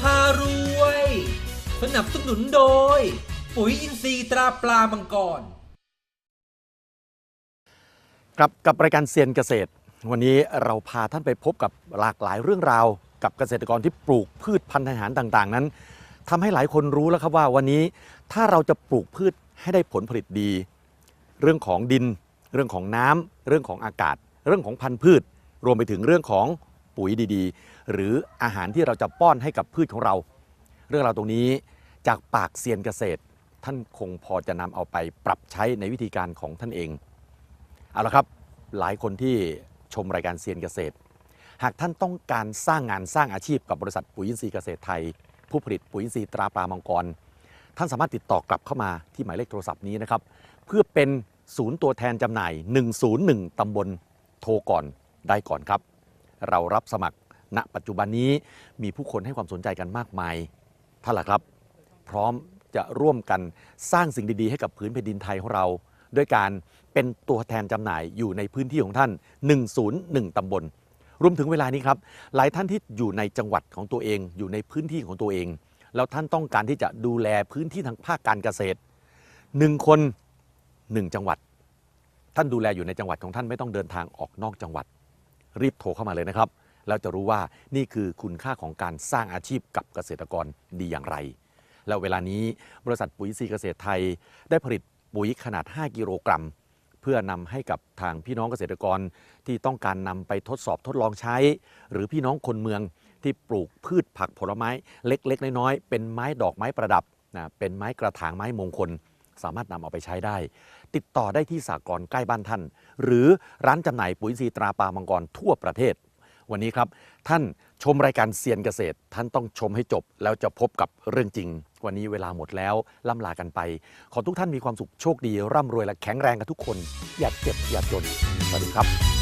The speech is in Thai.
พารวย สนับสนุนโดย ปุ๋ยอินทรีย์ตราปลามังกร ครับกับรายการเซียนเกษตร วันนี้เราพาท่านไปพบกับหลากหลายเรื่องราว กับเกษตรกรที่ปลูกพืชพันธุ์อาหารต่างๆ นั้นทำให้หลายคนรู้แล้วครับว่าวันนี้ถ้าเราจะปลูกพืชให้ได้ผลผลิตดี เรื่องของดิน เรื่องของน้ำเรื่องของอากาศ เรื่องของพันธุ์พืช รวมไปถึงเรื่องของ ปุ๋ยดีๆ หรืออาหารที่เราจะป้อนให้กับพืชของเรา เรื่องราวตรงนี้จากปากเซียนเกษตร ท่านคงพอจะนำเอาไปปรับใช้ในวิธีการของท่านเองเอาละครับหลายคนที่ชมรายการเซียนเกษตร หากท่านต้องการสร้างงานสร้างอาชีพกับบริษัทปุ๋ยอินทรีย์เกษตรไทย ผู้ผลิตปุ๋ยอินทรีย์ตราปลามังกร ท่านสามารถติดต่อกลับเข้ามาที่หมายเลขโทรศัพท์นี้นะครับ เพื่อเป็นศูนย์ตัวแทนจำหน่าย 101 ตำบลโทรก่อนได้ก่อนครับ เรารับสมัคร ณ ปัจจุบันนี้มีผู้คนให้ความสนใจกันมากมายท่านล่ะครับ พร้อมจะร่วมกันสร้างสิ่งดีๆ ให้กับพื้นแผ่นดินไทยของเรา ด้วยการเป็นตัวแทนจำหน่ายอยู่ในพื้นที่ของท่าน 101 ตำบล รวมถึงเวลานี้ครับ หลายท่านที่อยู่ในจังหวัดของตัวเอง อยู่ในพื้นที่ของตัวเอง แล้วท่านต้องการที่จะดูแลพื้นที่ทางภาคการเกษตร1คน1จังหวัด ท่านดูแลอยู่ในจังหวัดของท่านไม่ต้องเดินทางออกนอกจังหวัด รีบโทรเข้ามาเลยนะครับ แล้วจะรู้ว่านี่คือคุณค่าของการสร้างอาชีพกับเกษตรกรดีอย่างไร แล้วเวลานี้บริษัทปุ๋ยซีเกษตรไทย ได้ผลิตปุ๋ยขนาด 5 กิโลกรัม เพื่อนำให้กับทางพี่น้องเกษตรกรที่ต้องการนำไปทดสอบทดลองใช้ หรือพี่น้องคนเมืองที่ปลูกพืชผักผลไม้เล็ก ๆ น้อยๆเป็นไม้ดอกไม้ประดับนะเป็นไม้กระถางไม้มงคล สามารถนำเอาไปใช้ได้ ติดต่อได้ที่สากลใกล้บ้านท่าน หรือร้านจำหน่ายปุ๋ยซีตราปลามังกรทั่วประเทศ วันนี้ครับ ท่านชมรายการเซียนเกษตร ท่านต้องชมให้จบ แล้วจะพบกับเรื่องจริง วันนี้เวลาหมดแล้วล่ำลากันไป ขอทุกท่านมีความสุขโชคดี ร่ำรวยและแข็งแรงกันทุกคน อย่าเจ็บอย่าจนสวัสดีครับ